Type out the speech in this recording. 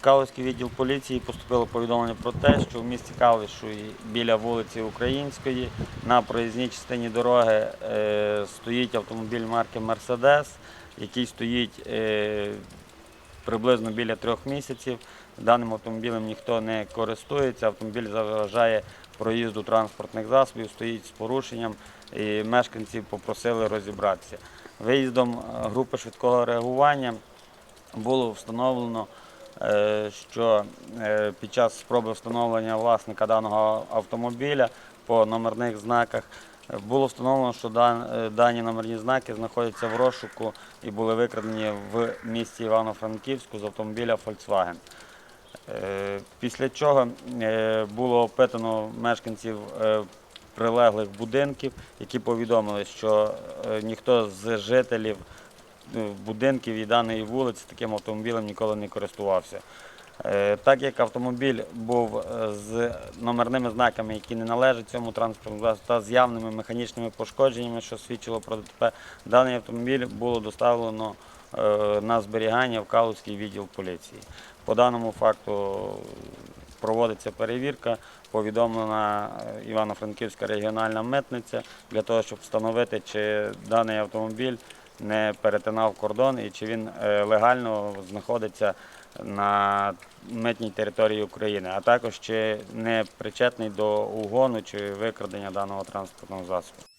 Калузький відділ поліції поступило повідомлення про те, що в місті Калишу біля вулиці Української на проїзній частині дороги е, стоїть автомобіль марки Мерседес, який стоїть е, приблизно біля трьох місяців. Даним автомобілем ніхто не користується. Автомобіль заважає проїзду транспортних засобів, стоїть з порушенням, і мешканці попросили розібратися. Виїздом е, групи швидкого реагування було встановлено, що е, під час спроби встановлення власника даного автомобіля по номерних знаках е, було встановлено, що е, дані номерні знаки знаходяться в розшуку і були викрадені в місті Івано-Франківську з автомобіля Volkswagen. Е, Після чого е, було опитано мешканців е, прилеглих будинків, які повідомили, що е, ніхто з жителів е, будинків і даної вулиці таким автомобілем ніколи не користувався. Е, Так як автомобіль був е, з номерними знаками, які не належать цьому транспортному засобу, та з явними механічними пошкодженнями, що свідчило про ДТП, даний автомобіль було доставлено е, на зберігання в Калузький відділ поліції. По даному факту проводиться перевірка, повідомлена е, Івано-Франківська регіональна митниця для того, щоб встановити, чи даний автомобіль не перетинав кордон і чи він е, легально знаходиться на митній території України, а також чи не причетний до угону чи викрадення даного транспортного засобу.